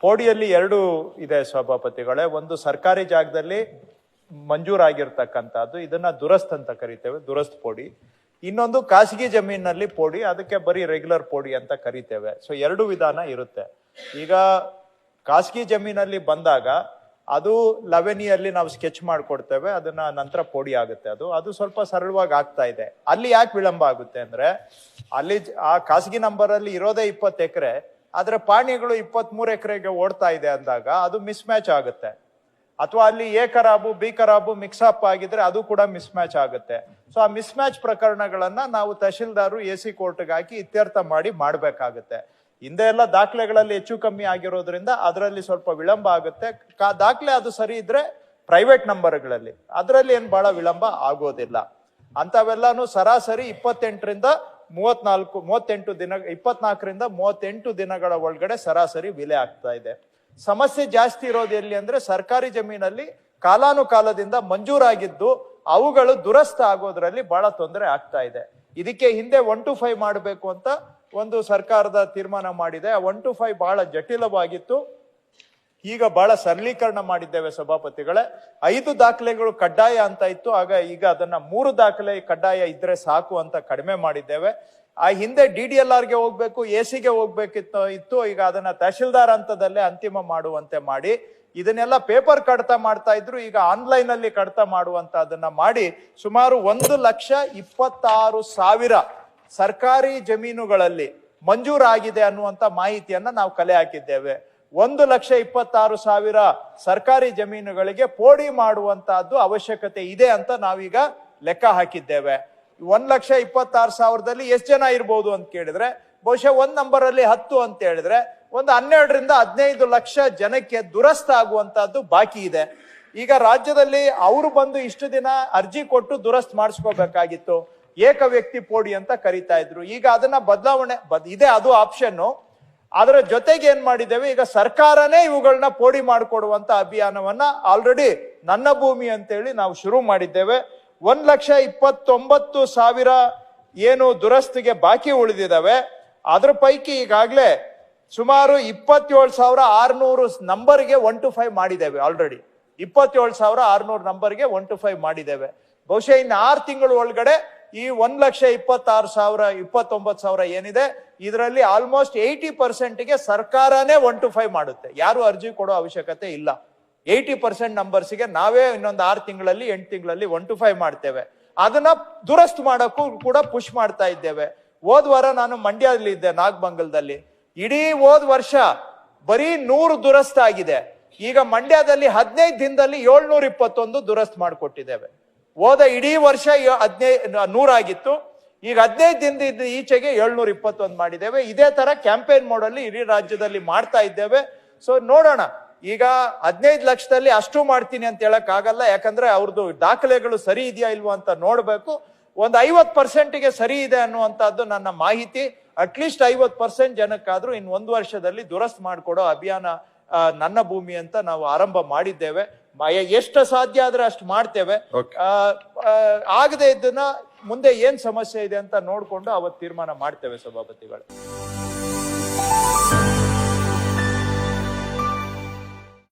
ಪೋಡಿಯಲ್ಲಿ ಎರಡು ಇದೆ ಸಭಾಪತಿಗಳೇ. ಒಂದು ಸರ್ಕಾರಿ ಜಾಗದಲ್ಲಿ ಮಂಜೂರಾಗಿರ್ತಕ್ಕಂಥದ್ದು. ಇದನ್ನ ದುರಸ್ತ್ ಅಂತ ಕರಿತೇವೆ, ದುರಸ್ತ್ ಪೋಡಿ. ಇನ್ನೊಂದು ಖಾಸಗಿ ಜಮೀನಲ್ಲಿ ಪೋಡಿ, ಅದಕ್ಕೆ ಬರೀ ರೆಗ್ಯುಲರ್ ಪೋಡಿ ಅಂತ ಕರಿತೇವೆ. ಸೊ ಎರಡು ವಿಧಾನ ಇರುತ್ತೆ. ಈಗ ಖಾಸಗಿ ಜಮೀನಲ್ಲಿ ಬಂದಾಗ ಅದು ಲವೆನಿಯಲ್ಲಿ ನಾವು ಸ್ಕೆಚ್ ಮಾಡಿಕೊಡ್ತೇವೆ, ಅದನ್ನ ನಂತರ ಪೋಡಿ ಆಗುತ್ತೆ ಅದು. ಅದು ಸ್ವಲ್ಪ ಸರಳವಾಗಿ ಆಗ್ತಾ ಇದೆ. ಅಲ್ಲಿ ಯಾಕೆ ವಿಳಂಬ ಆಗುತ್ತೆ ಅಂದ್ರೆ, ಅಲ್ಲಿ ಆ ಖಾಸಗಿ ನಂಬರ್ ಅಲ್ಲಿ ಇರೋದೇ ಇಪ್ಪತ್ತು ಎಕರೆ ಆದ್ರೆ ಪಾಣಿಗಳು ಇಪ್ಪತ್ತ್ಮೂರು ಎಕರೆಗೆ ಓಡ್ತಾ ಇದೆ ಅಂದಾಗ ಅದು ಮಿಸ್ ಮ್ಯಾಚ್ ಆಗುತ್ತೆ. ಅಥವಾ ಅಲ್ಲಿ ಎ ಕರಾಬು ಬಿ ಕರಾಬು ಮಿಕ್ಸ್ ಅಪ್ ಆಗಿದ್ರೆ ಅದು ಕೂಡ ಮಿಸ್ ಮ್ಯಾಚ್ ಆಗುತ್ತೆ. ಸೊ ಆ ಮಿಸ್ ಮ್ಯಾಚ್ ಪ್ರಕರಣಗಳನ್ನ ನಾವು ತಹಶೀಲ್ದಾರು ಎ ಸಿ ಕೋರ್ಟ್ಗೆ ಹಾಕಿ ಇತ್ಯರ್ಥ ಮಾಡಿ ಮಾಡಬೇಕಾಗುತ್ತೆ. ಹಿಂದೆ ಎಲ್ಲ ದಾಖಲೆಗಳಲ್ಲಿ ಹೆಚ್ಚು ಕಮ್ಮಿ ಆಗಿರೋದ್ರಿಂದ ಅದರಲ್ಲಿ ಸ್ವಲ್ಪ ವಿಳಂಬ ಆಗುತ್ತೆ. ದಾಖಲೆ ಅದು ಸರಿ ಇದ್ರೆ ಪ್ರೈವೇಟ್ ನಂಬರ್ಗಳಲ್ಲಿ ಅದರಲ್ಲಿ ಏನು ಬಹಳ ವಿಳಂಬ ಆಗೋದಿಲ್ಲ. ಅಂತವೆಲ್ಲಾನು ಸರಾಸರಿ ಇಪ್ಪತ್ತೆಂಟರಿಂದ ಮೂವತ್ನಾಲ್ಕು, ಮೂವತ್ತೆಂಟು ದಿನ, ಇಪ್ಪತ್ನಾಲ್ಕರಿಂದ ಮೂವತ್ತೆಂಟು ದಿನಗಳ ಒಳಗಡೆ ಸರಾಸರಿ ವಿಲೆ ಆಗ್ತಾ ಇದೆ. ಸಮಸ್ಯೆ ಜಾಸ್ತಿ ಇರೋದು ಎಲ್ಲಿ ಅಂದ್ರೆ ಸರ್ಕಾರಿ ಜಮೀನಲ್ಲಿ ಕಾಲಾನುಕಾಲದಿಂದ ಮಂಜೂರಾಗಿದ್ದು ಅವುಗಳು ದುರಸ್ತ ಆಗೋದ್ರಲ್ಲಿ ಬಹಳ ತೊಂದರೆ ಆಗ್ತಾ ಇದೆ. ಇದಕ್ಕೆ ಹಿಂದೆ ಒನ್ ಟು ಫೈವ್ ಮಾಡಬೇಕು ಅಂತ ಒಂದು ಸರ್ಕಾರದ ತೀರ್ಮಾನ ಮಾಡಿದೆ. ಒನ್ ಟು ಫೈವ್ ಬಹಳ ಜಟಿಲವಾಗಿತ್ತು. ಈಗ ಬಹಳ ಸರಳೀಕರಣ ಮಾಡಿದ್ದೇವೆ ಸಭಾಪತಿಗಳೇ. ಐದು ದಾಖಲೆಗಳು ಕಡ್ಡಾಯ ಅಂತ ಇತ್ತು, ಆಗ ಈಗ ಅದನ್ನ ಮೂರು ದಾಖಲೆ ಕಡ್ಡಾಯ ಇದ್ರೆ ಸಾಕು ಅಂತ ಕಡಿಮೆ ಮಾಡಿದ್ದೇವೆ. ಆ ಹಿಂದೆ ಡಿ ಡಿ ಎಲ್ ಆರ್ಗೆ ಹೋಗ್ಬೇಕು, ಎ ಸಿಗೆ ಹೋಗ್ಬೇಕಿತ್ತು, ಇತ್ತು, ಈಗ ಅದನ್ನ ತಹಶೀಲ್ದಾರ್ ಹಂತದಲ್ಲೇ ಅಂತಿಮ ಮಾಡುವಂತೆ ಮಾಡಿ. ಇದನ್ನೆಲ್ಲ ಪೇಪರ್ ಕಡತ ಮಾಡ್ತಾ ಇದ್ರು, ಈಗ ಆನ್ಲೈನ್ ಅಲ್ಲಿ ಕಡತ ಮಾಡುವಂತ ಅದನ್ನ ಮಾಡಿ ಸುಮಾರು ಒಂದು ಲಕ್ಷ ಇಪ್ಪತ್ತಾರು ಸಾವಿರ ಸರ್ಕಾರಿ ಜಮೀನುಗಳಲ್ಲಿ ಮಂಜೂರಾಗಿದೆ ಅನ್ನುವಂತ ಮಾಹಿತಿಯನ್ನ ನಾವು ಕಲೆ ಹಾಕಿದ್ದೇವೆ. ಒಂದು ಲಕ್ಷ ಇಪ್ಪತ್ತಾರು ಸಾವಿರ ಸರ್ಕಾರಿ ಜಮೀನುಗಳಿಗೆ ಪೋಡಿ ಮಾಡುವಂತಹದ್ದು ಅವಶ್ಯಕತೆ ಇದೆ ಅಂತ ನಾವೀಗ ಲೆಕ್ಕ ಹಾಕಿದ್ದೇವೆ. ಒಂದ್ ಲಕ್ಷ ಇಪ್ಪತ್ತಾರು ಸಾವಿರದಲ್ಲಿ ಎಷ್ಟು ಜನ ಇರ್ಬೋದು ಅಂತ ಕೇಳಿದ್ರೆ, ಬಹುಶಃ ಒಂದ್ ನಂಬರ್ ಅಲ್ಲಿ ಹತ್ತು ಅಂತ ಹೇಳಿದ್ರೆ, ಒಂದು ಹನ್ನೆರಡರಿಂದ ಹದಿನೈದು ಲಕ್ಷ ಜನಕ್ಕೆ ದುರಸ್ತ ಆಗುವಂತಹದ್ದು ಬಾಕಿ ಇದೆ. ಈಗ ರಾಜ್ಯದಲ್ಲಿ ಅವರು ಬಂದು ಇಷ್ಟು ದಿನ ಅರ್ಜಿ ಕೊಟ್ಟು ದುರಸ್ತ್ ಮಾಡಿಸ್ಕೋಬೇಕಾಗಿತ್ತು. ಏಕ ವ್ಯಕ್ತಿ ಪೋಡಿ ಅಂತ ಕರಿತಾ ಇದ್ರು. ಈಗ ಅದನ್ನ ಬದಲಾವಣೆ, ಬದ್- ಇದೆ ಅದು ಆಪ್ಷನ್ ಅದರ ಜೊತೆಗೆ ಏನ್ ಮಾಡಿದ್ದೇವೆ? ಈಗ ಸರ್ಕಾರನೇ ಇವುಗಳನ್ನ ಪೋಡಿ ಮಾಡಿಕೊಡುವಂತ ಅಭಿಯಾನವನ್ನ ಆಲ್ರೆಡಿ ನನ್ನ ಭೂಮಿ ಅಂತೇಳಿ ನಾವು ಶುರು ಮಾಡಿದ್ದೇವೆ. ಒಂದ್ ಲಕ್ಷ ಇಪ್ಪತ್ತೊಂಬತ್ತು ಸಾವಿರ ಏನು ದುರಸ್ತಿಗೆ ಬಾಕಿ ಉಳಿದಿದ್ದಾವೆ. ಅದ್ರ ಪೈಕಿ ಈಗಾಗಲೇ ಸುಮಾರು ಇಪ್ಪತ್ತೇಳು ಸಾವಿರ ಆರ್ನೂರು ನಂಬರ್ಗೆ ಒನ್ ಟು ಫೈವ್ ಮಾಡಿದ್ದೇವೆ ಆಲ್ರೆಡಿ ಇಪ್ಪತ್ತೇಳು ಸಾವಿರ ಆರ್ನೂರು ನಂಬರ್ಗೆ ಒನ್ ಟು ಫೈವ್ ಮಾಡಿದ್ದೇವೆ. ಬಹುಶಃ ಇನ್ನು ಆರು ತಿಂಗಳ ಒಳಗಡೆ ಈ ಒಂದ್ ಲಕ್ಷ ಇಪ್ಪತ್ತಾರು ಸಾವಿರ, ಇಪ್ಪತ್ತೊಂಬತ್ತು ಸಾವಿರ ಏನಿದೆ, ಇದರಲ್ಲಿ ಆಲ್ಮೋಸ್ಟ್ ಏಯ್ಟಿ ಪರ್ಸೆಂಟ್ಗೆ ಸರ್ಕಾರನೇ ಒನ್ ಟು ಫೈವ್ ಮಾಡುತ್ತೆ. ಯಾರು ಅರ್ಜಿ ಕೊಡೋ ಅವಶ್ಯಕತೆ ಇಲ್ಲ. ಏಯ್ಟಿ ಪರ್ಸೆಂಟ್ ನಂಬರ್ಸ್ಗೆ ನಾವೇ ಇನ್ನೊಂದು ಆರು ತಿಂಗಳಲ್ಲಿ, ಎಂಟು ತಿಂಗಳಲ್ಲಿ ಒನ್ ಟು ಫೈವ್ ಮಾಡ್ತೇವೆ. ಅದನ್ನ ದುರಸ್ತ್ ಮಾಡೋಕ್ಕೂ ಕೂಡ ಪುಷ್ ಮಾಡ್ತಾ ಇದ್ದೇವೆ. ಹೋದ್ ವಾರ ನಾನು ಮಂಡ್ಯದಲ್ಲಿ ಇದ್ದೆ, ನಾಗಮಂಗಲದಲ್ಲಿ. ಇಡೀ ಹೋದ್ ವರ್ಷ ಬರೀ ನೂರು ದುರಸ್ತ ಆಗಿದೆ. ಈಗ ಮಂಡ್ಯದಲ್ಲಿ ಹದಿನೈದು ದಿನದಲ್ಲಿ ಏಳ್ನೂರ ಇಪ್ಪತ್ತೊಂದು ದುರಸ್ತ್ ಮಾಡಿಕೊಟ್ಟಿದ್ದೇವೆ. ಹೋದ ಇಡೀ ವರ್ಷ ಹದಿನೈದು ನೂರಾಗಿತ್ತು. ಈಗ ಹದಿನೈದು ದಿನದಿಂದ ಈಚೆಗೆ ಏಳ್ನೂರ ಇಪ್ಪತ್ತೊಂದು ಮಾಡಿದ್ದೇವೆ. ಇದೇ ತರ ಕ್ಯಾಂಪೇನ್ ಮೋಡಲ್ಲಿ ಇಡೀ ರಾಜ್ಯದಲ್ಲಿ ಮಾಡ್ತಾ ಇದ್ದೇವೆ. ಸೊ ನೋಡೋಣ. ಈಗ ಹದಿನೈದು ಲಕ್ಷದಲ್ಲಿ ಅಷ್ಟು ಮಾಡ್ತೀನಿ ಅಂತ ಹೇಳಕ್ ಆಗಲ್ಲ ಯಾಕಂದ್ರೆ ಅವ್ರದ್ದು ದಾಖಲೆಗಳು ಸರಿ ಇದೆಯಾ ಇಲ್ವಾ ಅಂತ ನೋಡಬೇಕು. ಒಂದು ಐವತ್ತು ಪರ್ಸೆಂಟ್ಗೆ ಸರಿ ಇದೆ ಅನ್ನುವಂಥದ್ದು ನನ್ನ ಮಾಹಿತಿ. ಅಟ್ಲೀಸ್ಟ್ ಐವತ್ತು ಪರ್ಸೆಂಟ್ ಜನಕ್ಕಾದ್ರೂ ಇನ್ ಒಂದು ವರ್ಷದಲ್ಲಿ ದುರಸ್ತ್ ಮಾಡಿಕೊಡೋ ಅಭಿಯಾನ ನನ್ನ ಭೂಮಿ ಅಂತ ನಾವು ಆರಂಭ ಮಾಡಿದ್ದೇವೆ. ಎಷ್ಟ ಸಾಧ್ಯ ಆದ್ರೆ ಅಷ್ಟು ಮಾಡ್ತೇವೆ. ಆಗದೆ ಇದನ್ನ ಮುಂದೆ ಏನ್ ಸಮಸ್ಯೆ ಇದೆ ಅಂತ ನೋಡ್ಕೊಂಡು ಅವತ್ತು ತೀರ್ಮಾನ ಮಾಡ್ತೇವೆ ಸಭಾಪತಿಗಳು.